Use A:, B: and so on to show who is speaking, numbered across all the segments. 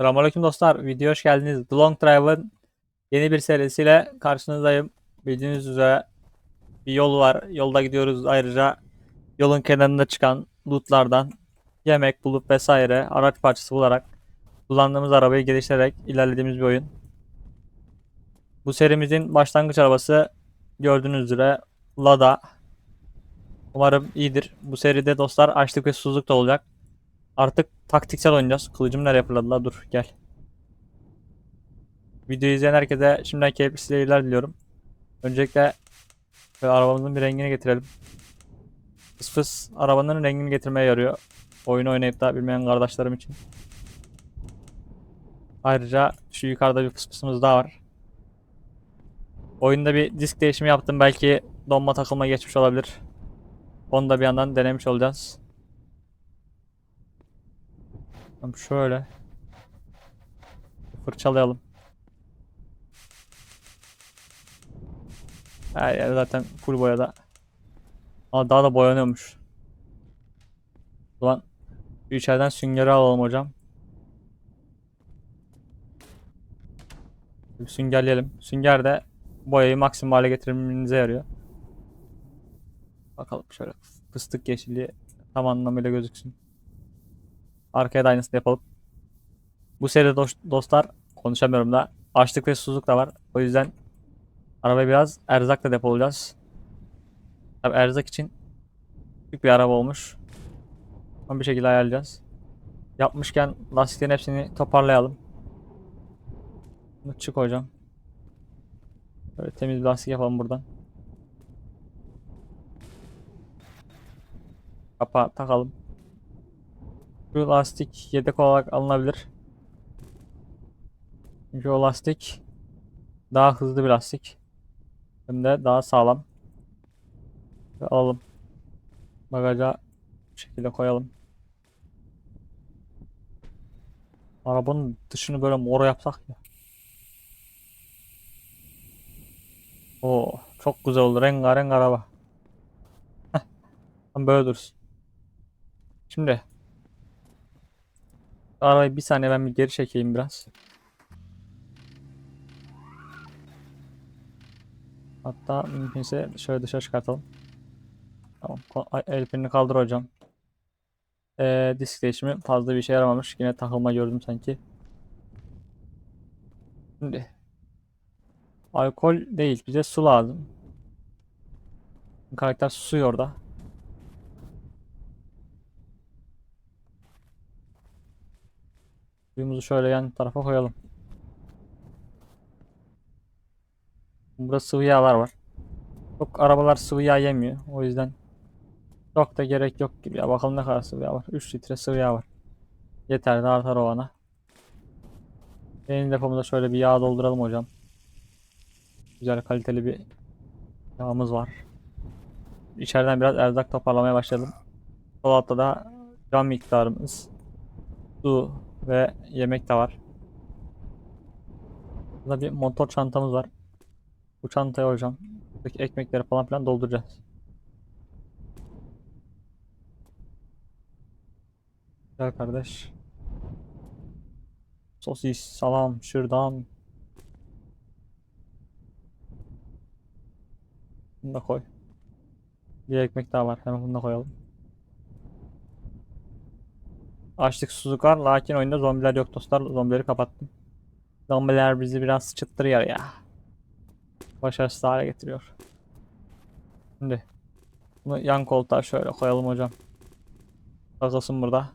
A: Selamünaleyküm dostlar. Video hoş geldiniz. The Long Drive'ın yeni bir serisiyle karşınızdayım. Bildiğiniz üzere bir yol var. Yolda gidiyoruz. Ayrıca yolun kenarında çıkan lootlardan yemek bulup vesaire araç parçası bularak kullandığımız arabayı geliştirerek ilerlediğimiz bir oyun. Bu serimizin başlangıç arabası gördüğünüz üzere Lada. Umarım iyidir. Bu seride dostlar açlık ve susuzluk da olacak. Artık taktiksel oynayacağız. Kılıcım nereye fırladı la? Dur gel. Videoyu izleyen herkese şimdiden keyifli seyirler diliyorum. Öncelikle arabamızın bir rengini getirelim. Fıs fıs arabanın rengini getirmeye yarıyor. Oyunu oynayıp da bilmeyen kardeşlerim için. Ayrıca şu yukarıda bir fıs fısımız daha var. Oyunda bir disk değişimi yaptım. Belki donma takılma geçmiş olabilir. Onu da bir yandan denemiş olacağız. Tamam şöyle. Fırçalayalım. Her yer zaten full boyada. Ama daha da boyanıyormuş. O zaman içeriden süngeri alalım hocam. Bir süngerleyelim. Sünger de boyayı maksimum hale getirmenize yarıyor. Bakalım şöyle fıstık yeşili tam anlamıyla gözüksün. Arkaya da aynısını yapalım. Bu seride dost- dostlar konuşamıyorum da açlık ve susuzluk da var. O yüzden arabayı biraz erzakla depolayacağız. Tabii erzak için büyük bir araba olmuş. Ama bir şekilde ayarlayacağız. Yapmışken lastiklerin hepsini toparlayalım. Bunu çık hocam. Böyle temiz bir lastik yapalım buradan. Kapağı takalım. Şu lastik yedek olarak alınabilir. Çünkü o lastik daha hızlı bir lastik. Hem de daha sağlam. Ve alalım. Bagaja bu şekilde koyalım. Arabanın dışını böyle mor yapsak ya. Oo, çok güzel oldu. Rengarenk araba. Heh, böyle dursun. Şimdi Arabayı bir saniye ben bir geri çekeyim biraz. Hatta mümkünse şöyle dışarı çıkartalım. Tamam. El frenini kaldır hocam. Ee, disk değişimi fazla bir işe yaramamış. Yine takılma gördüm sanki. Şimdi. Alkol değil. Bize su lazım. Karakter susuyor orada. Suyumuzu şöyle yan tarafa koyalım. Burada sıvı yağlar var. Çok arabalar sıvı yağ yemiyor. O yüzden çok da gerek yok gibi. Ya bakalım ne kadar sıvı yağ var. 3 litre sıvı yağ var. Yeter de artar o ana. Benim depomuza şöyle bir yağ dolduralım hocam. Güzel kaliteli bir yağımız var. İçeriden biraz erzak toparlamaya başladım. Sol altta da cam miktarımız. Su, ve yemek de var. Burada bir motor çantamız var. Bu çantaya hocam buradaki ekmekleri falan filan dolduracağız. Güzel kardeş. Sosis, salam, şırdan. Bunu da koy. Bir ekmek daha var. Hemen bunu da koyalım. Açlık susuzluk var. Lakin oyunda zombiler yok dostlar. Zombileri kapattım. Zombiler bizi biraz sıçıttırıyor ya. Başarısız hale getiriyor. Şimdi bunu yan koltuğa şöyle koyalım hocam. Takılsın burada.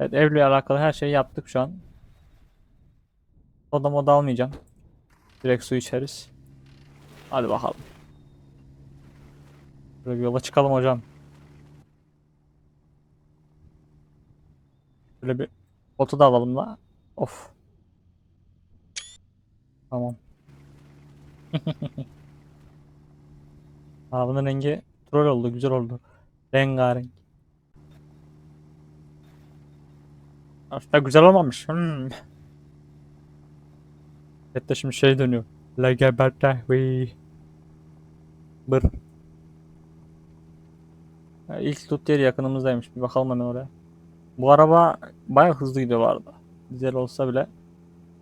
A: Evet evle alakalı her şeyi yaptık şu an. Soda moda almayacağım. Direkt su içeriz. Hadi bakalım. Böyle bir yola çıkalım hocam. Böyle bir foto da alalım da. Of. Tamam. Arabanın rengi troll oldu. Güzel oldu. Rengarenk. Aslında güzel olmamış. Hmm. Hatta şimdi şey dönüyor. LGBT we Bır. İlk loot yeri yakınımızdaymış. Bir bakalım hemen oraya. Bu araba bayağı hızlı gidiyor bu. Dizel olsa bile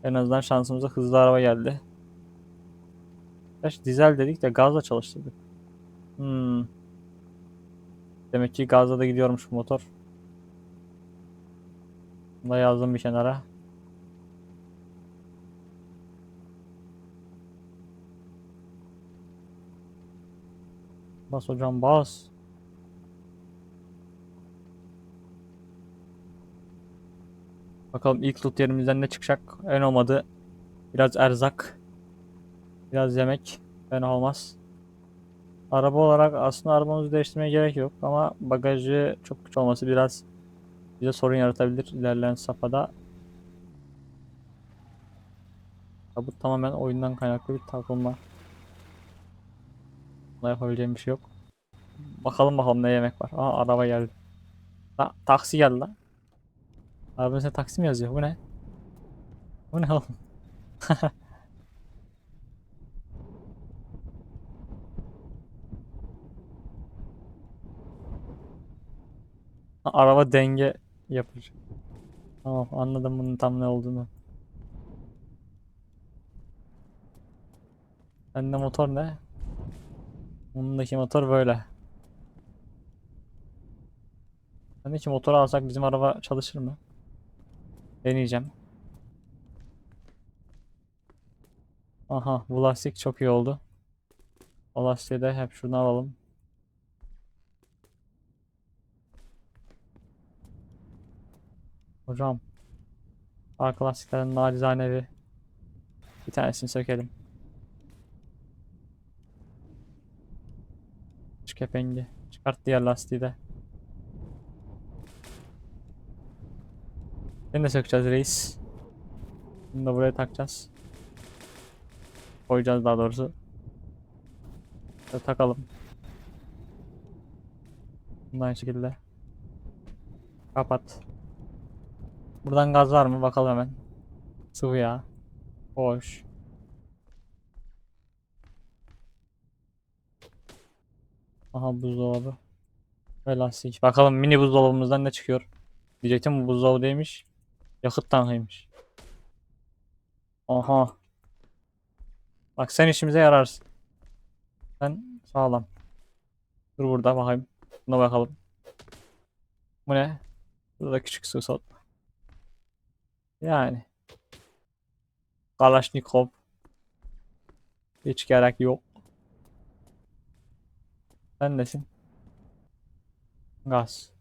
A: en azından şansımıza hızlı araba geldi. Gerçi dizel dedik de gazla çalıştırdık. Hmm. Demek ki gazla da gidiyormuş bu motor. Bunu da yazdım bir kenara. Bas hocam bas. Bakalım ilk loot yerimizden ne çıkacak. En olmadı biraz erzak. Biraz yemek. Fena olmaz. Araba olarak aslında arabamızı değiştirmeye gerek yok ama bagajı çok küçük olması biraz bize sorun yaratabilir ilerleyen safhada. Ya bu tamamen oyundan kaynaklı bir takılma. Buna yapabileceğim bir şey yok. Bakalım bakalım ne yemek var. Aa araba geldi. Ha, taksi geldi lan. Arabanın üstüne taksi mi yazıyor? Bu ne? Bu ne oğlum? Araba denge yapıyor. Tamam anladım bunun tam ne olduğunu. Bende motor ne? Bundaki motor böyle. Bendeki motoru alsak bizim araba çalışır mı? Deneyeceğim. Aha bu lastik çok iyi oldu. O lastiği de hep şunu alalım. Hocam. Arka lastiklerin nacizane bir bir tanesini sökelim. Şu kepengi. Çıkart diğer lastiği de. Seni de sökeceğiz reis. Bunu da buraya takacağız. Koyacağız daha doğrusu. Şöyle takalım. Bunu da aynı şekilde. Kapat. Buradan gaz var mı? Bakalım hemen. Sıvı yağ. Boş. Aha buzdolabı. Ve lastik. Bakalım mini buzdolabımızdan ne çıkıyor. Diyecektim bu buzdolabı değilmiş. Yakıt tankıymış. Aha. Bak sen işimize yararsın. Sen sağlam. Dur burada bakayım. Buna bakalım. Bu ne? Burada küçük su soğutma. Yani. Kalaşnikov. Hiç gerek yok. Sen nesin? Gaz.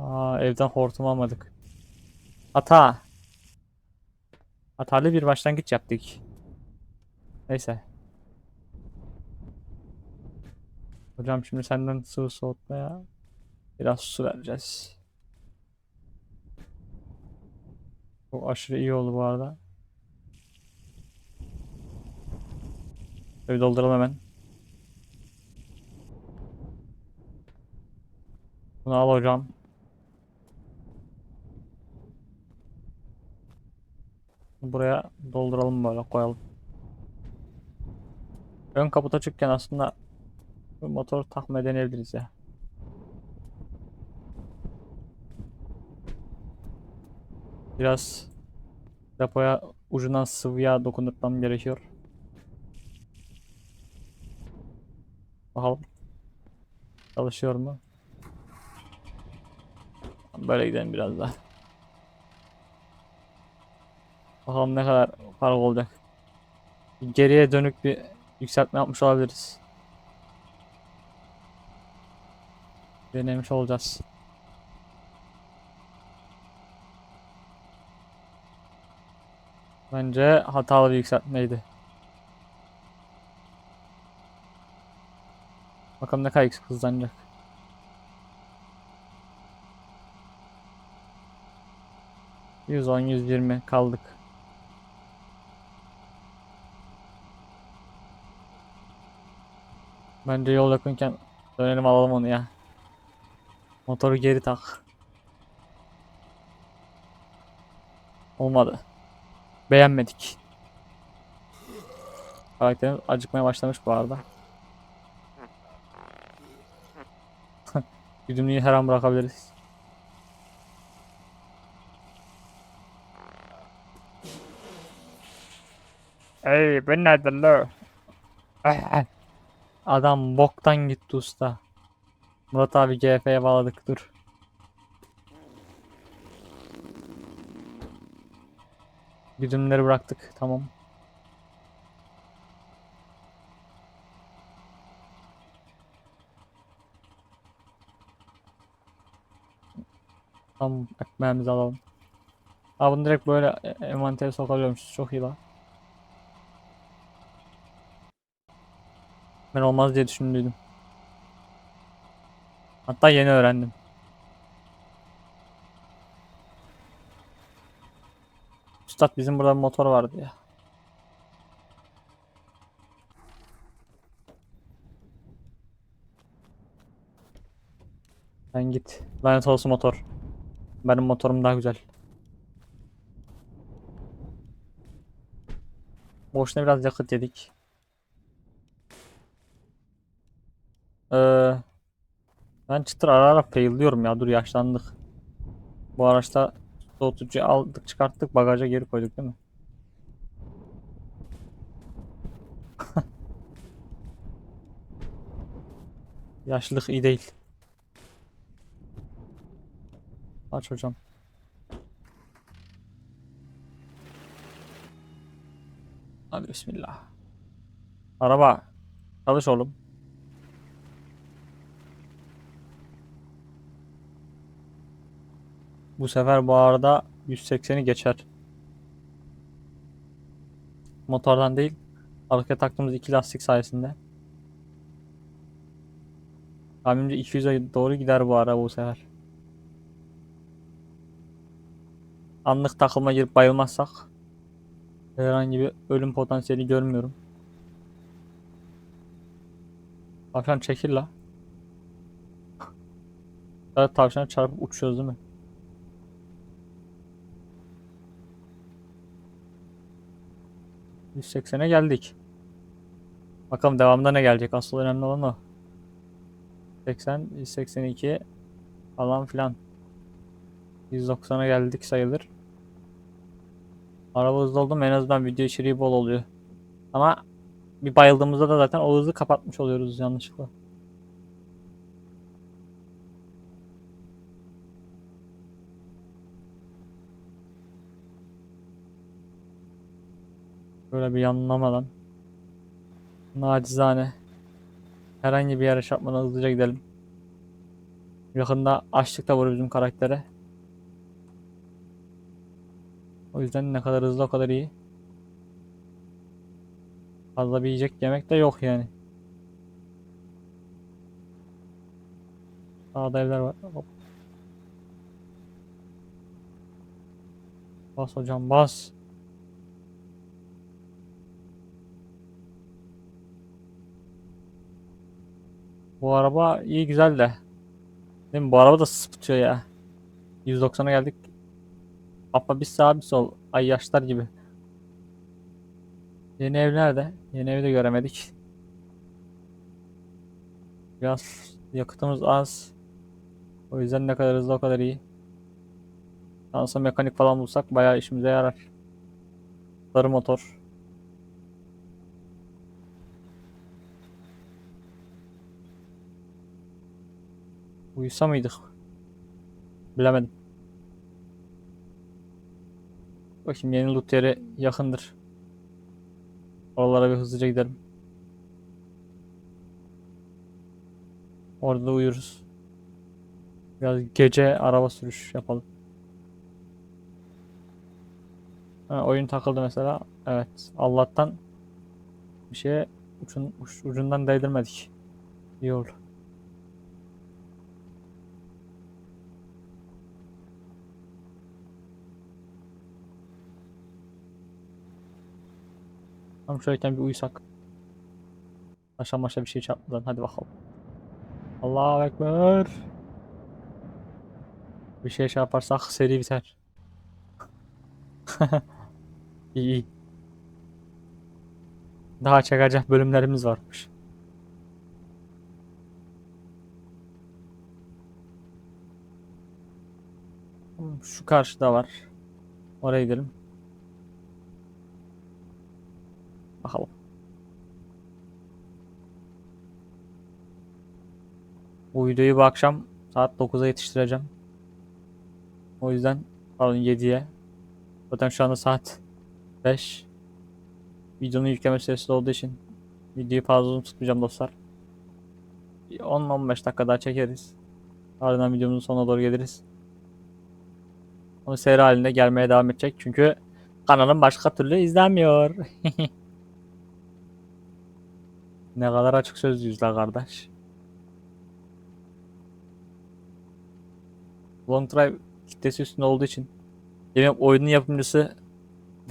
A: Aa, evden hortum almadık. Hata. Hatalı bir başlangıç yaptık. Neyse. Hocam şimdi senden sıvı soğutmaya biraz su vereceğiz. Bu aşırı iyi oldu bu arada. Şöyle dolduralım hemen. Bunu al hocam. Buraya dolduralım böyle koyalım. Ön kaput açıkken aslında bu motor takmaya deneyebiliriz ya. Biraz depoya ucundan sıvı yağ dokundurmam gerekiyor. Bakalım. Çalışıyor mu? Böyle gidelim biraz daha. Bakalım ne kadar fark olacak. Geriye dönük bir yükseltme yapmış olabiliriz. Denemiş olacağız. Bence hatalı bir yükseltmeydi. Bakalım ne kadar hızlanacak. On, yüz yirmi kaldık. Bence yol yakınken dönelim alalım onu ya. Motoru geri tak. Olmadı. Beğenmedik. Karakterimiz acıkmaya başlamış bu arada. Güdümlüyü her an bırakabiliriz. Hey, ben nerede lo? Adam boktan gitti usta. Murat abi GF'ye bağladık dur. Güdümleri bıraktık tamam. Tamam ekmeğimizi alalım. Aa bunu direkt böyle e- envantere sokabiliyormuşuz. Çok iyi lan. Ben olmaz diye düşündüydüm. Hatta yeni öğrendim. Üstad bizim burada bir motor vardı ya. Sen git. Lanet olsun motor. Benim motorum daha güzel. Boşuna biraz yakıt yedik. Ee, ben çıtır ara ara failliyorum ya. Dur yaşlandık. Bu araçta soğutucu aldık çıkarttık bagaja geri koyduk değil mi? Yaşlılık iyi değil. Aç hocam. Hadi bismillah. Araba. Çalış oğlum. Bu sefer bu arada 180'i geçer. Motordan değil. Arkaya taktığımız iki lastik sayesinde. Tahminimce 200'e doğru gider bu araba bu sefer. Anlık takılma girip bayılmazsak herhangi bir ölüm potansiyeli görmüyorum. Tavşan çekil la. Tavşana çarpıp uçuyoruz değil mi? %80'e geldik. Bakalım devamında ne gelecek? Asıl önemli olan o. 80, 182 falan filan. 190'a geldik sayılır. Araba hızlı oldu en azından video içeriği bol oluyor. Ama bir bayıldığımızda da zaten o hızı kapatmış oluyoruz yanlışlıkla. Böyle bir yanlamadan. Nacizane. Herhangi bir yere çarpmadan hızlıca gidelim. Yakında açlık da var bizim karaktere. O yüzden ne kadar hızlı o kadar iyi. Fazla bir yiyecek yemek de yok yani. Sağda evler var. Hop. Bas hocam bas. Bu araba iyi güzel de. Değil mi? Bu araba da sıpıtıyor ya. 190'a geldik. Papa bir sağ bir sol. Ay yaşlar gibi. Yeni ev nerede? Yeni evi de göremedik. Biraz yakıtımız az. O yüzden ne kadar hızlı o kadar iyi. Şansa mekanik falan bulsak bayağı işimize yarar. Sarı motor. Uyusa mıydık? Bilemedim. Bakayım yeni loot yeri yakındır. Oralara bir hızlıca gidelim. Orada da uyuruz. Biraz gece araba sürüş yapalım. Ha, oyun takıldı mesela. Evet. Allah'tan bir şeye ucun, ucundan değdirmedik. İyi oldu. Tam şöyleyken bir uyusak. Aşağı maşa bir şey çarpmadan hadi bakalım. Allahu Ekber. Bir şey yaparsak seri biter. İyi iyi. Daha çekecek bölümlerimiz varmış. Şu karşıda var. Oraya gidelim. Bakalım. Bu videoyu bu akşam saat 9'a yetiştireceğim. O yüzden pardon 7'ye. Zaten şu anda saat 5. Videonun yükleme süresi olduğu için videoyu fazla uzun tutmayacağım dostlar. Bir 10-15 dakika daha çekeriz. Ardından videomuzun sonuna doğru geliriz. Onu seyir halinde gelmeye devam edecek. Çünkü kanalım başka türlü izlenmiyor. ne kadar açık sözlüyüz la kardeş. Long Drive kitlesi üstünde olduğu için yemin oyunun yapımcısı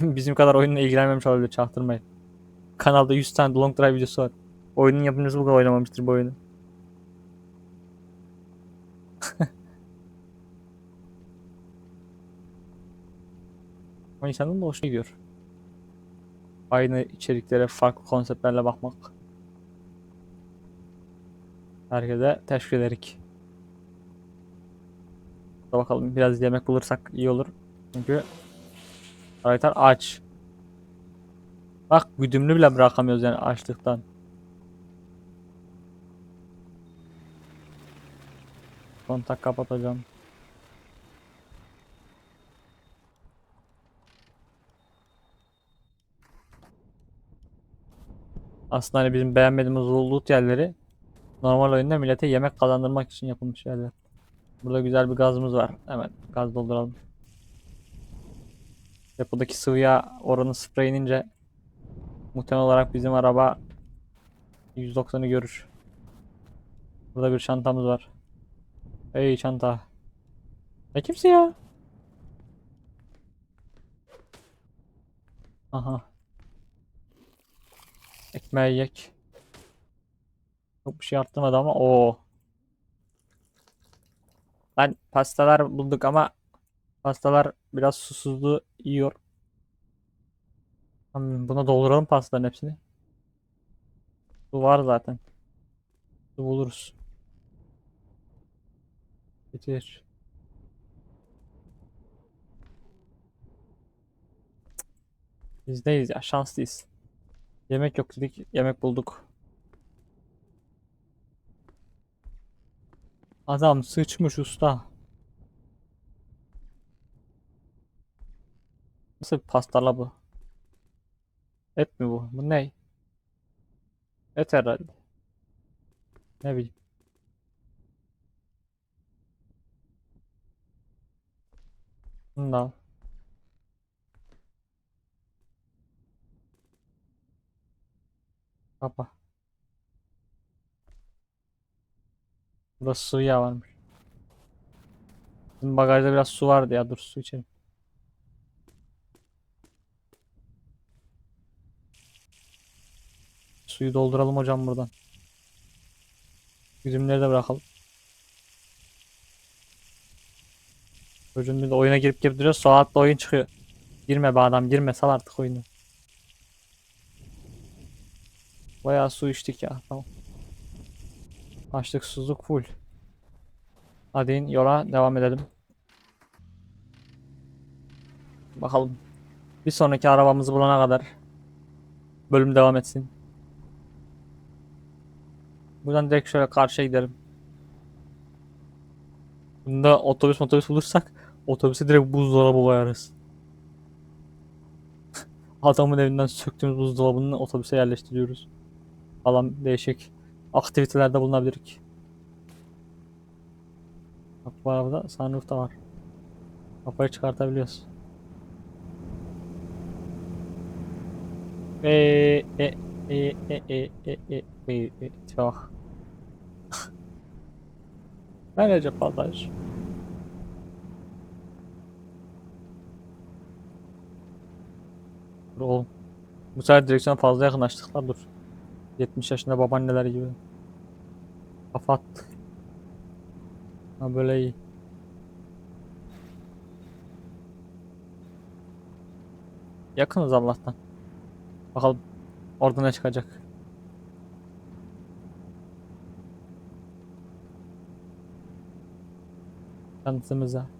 A: bizim kadar oyunla ilgilenmemiş olabilir çaktırmayın. Kanalda 100 tane Long Drive videosu var. Oyunun yapımcısı bu kadar oynamamıştır bu oyunu. Ama insanın da hoşuna gidiyor. Aynı içeriklere farklı konseptlerle bakmak. Herkese teşekkür ederik. Da bakalım biraz yemek bulursak iyi olur. Çünkü karakter aç. Bak güdümlü bile bırakamıyoruz yani açlıktan. Kontak kapatacağım. Aslında hani bizim beğenmediğimiz loot yerleri normal oyunda millete yemek kazandırmak için yapılmış yerler. Burada güzel bir gazımız var. Hemen gaz dolduralım. Depodaki sıvı yağ oranı sıfıra inince muhtemel olarak bizim araba 190'ı görür. Burada bir çantamız var. Hey çanta. Ne kimse ya? Aha. Ekmeği yek. Çok bir şey arttırmadı ama o. Ben pastalar bulduk ama pastalar biraz susuzluğu yiyor. Buna dolduralım pastaların hepsini. Su var zaten. Su buluruz. Bitir. Bizdeyiz ya şanslıyız. Yemek yok dedik. Yemek bulduk. Adam sıçmış usta. Nasıl bir pastala bu? Et mi bu? Bu ne? Et herhalde. Ne bileyim. Bunu da al. Kapa. Burada sıvı yağ varmış. Bizim bagajda biraz su vardı ya. Dur su içelim. Suyu dolduralım hocam buradan. Üzümleri de bırakalım. Çocuğun bir de oyuna girip girip duruyor. Saatte oyun çıkıyor. Girme be adam girme sal artık oyunu. Bayağı su içtik ya. Tamam. Açlık full. Hadi in, yola devam edelim. Bakalım. Bir sonraki arabamızı bulana kadar bölüm devam etsin. Buradan direkt şöyle karşıya gidelim. Bunda otobüs otobüs bulursak otobüse direkt buzdolabı koyarız. Adamın evinden söktüğümüz buzdolabını otobüse yerleştiriyoruz. Falan değişik aktivitelerde bulunabilirik. Bak bu arabada sunroof da var. Kafayı çıkartabiliyoruz. E e e e e e e e çok. Böylece patlar. Dur oğlum. Bu sefer direksiyona fazla yakınlaştık dur. 70 yaşında babaanneler gibi. Kafa attık. Ha böyle iyi. Yakınız Allah'tan. Bakalım orada ne çıkacak. Şansımıza.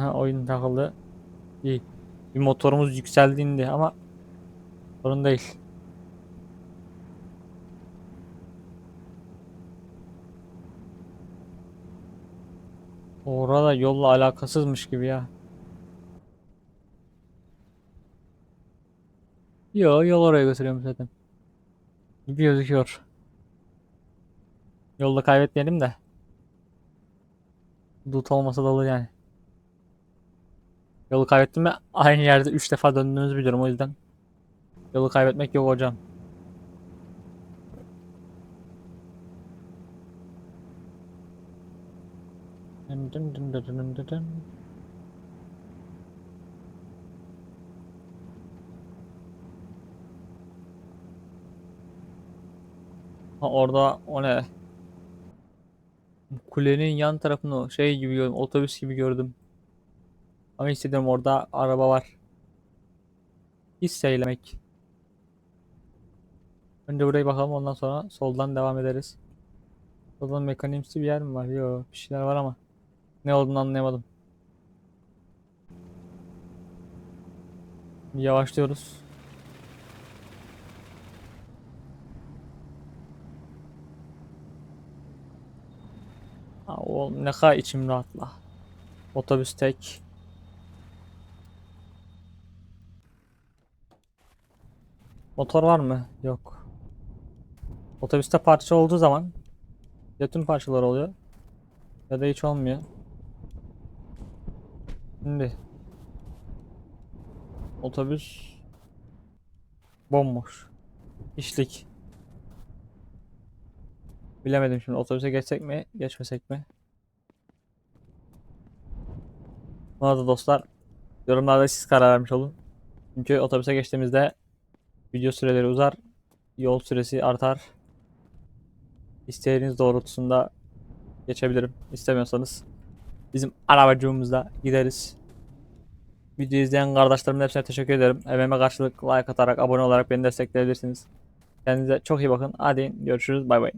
A: Aha oyun takıldı. İyi. Bir motorumuz yükseldi indi ama sorun değil. Orada yolla alakasızmış gibi ya. Yo yol oraya götürüyorum zaten. Gibi gözüküyor. Yolda kaybetmeyelim de. Loot olmasa da olur yani. Yolu kaybettim mi aynı yerde 3 defa döndüğünüzü biliyorum o yüzden. Yolu kaybetmek yok hocam. Dın dın dın dın dın dın dın. Ha orada o ne? Kulenin yan tarafını şey gibi gördüm, otobüs gibi gördüm. Ama hissediyorum orada araba var. Hisseylemek. Önce buraya bakalım ondan sonra soldan devam ederiz. Soldan mekaniğimsi bir yer mi var? Yok bir şeyler var ama. Ne olduğunu anlayamadım. Yavaşlıyoruz. Ha, o ne kadar içim rahatla. Otobüs tek. Motor var mı? Yok. Otobüste parça olduğu zaman ya tüm parçalar oluyor ya da hiç olmuyor. Şimdi otobüs bomboş. İşlik. Bilemedim şimdi otobüse geçsek mi, geçmesek mi? Buna da dostlar yorumlarda siz karar vermiş olun. Çünkü otobüse geçtiğimizde video süreleri uzar, yol süresi artar. İsteğiniz doğrultusunda geçebilirim. İstemiyorsanız bizim arabacığımızla gideriz. Video izleyen kardeşlerimin hepsine teşekkür ederim. Emeğime karşılık like atarak, abone olarak beni destekleyebilirsiniz. Kendinize çok iyi bakın. Hadi görüşürüz. Bay bay.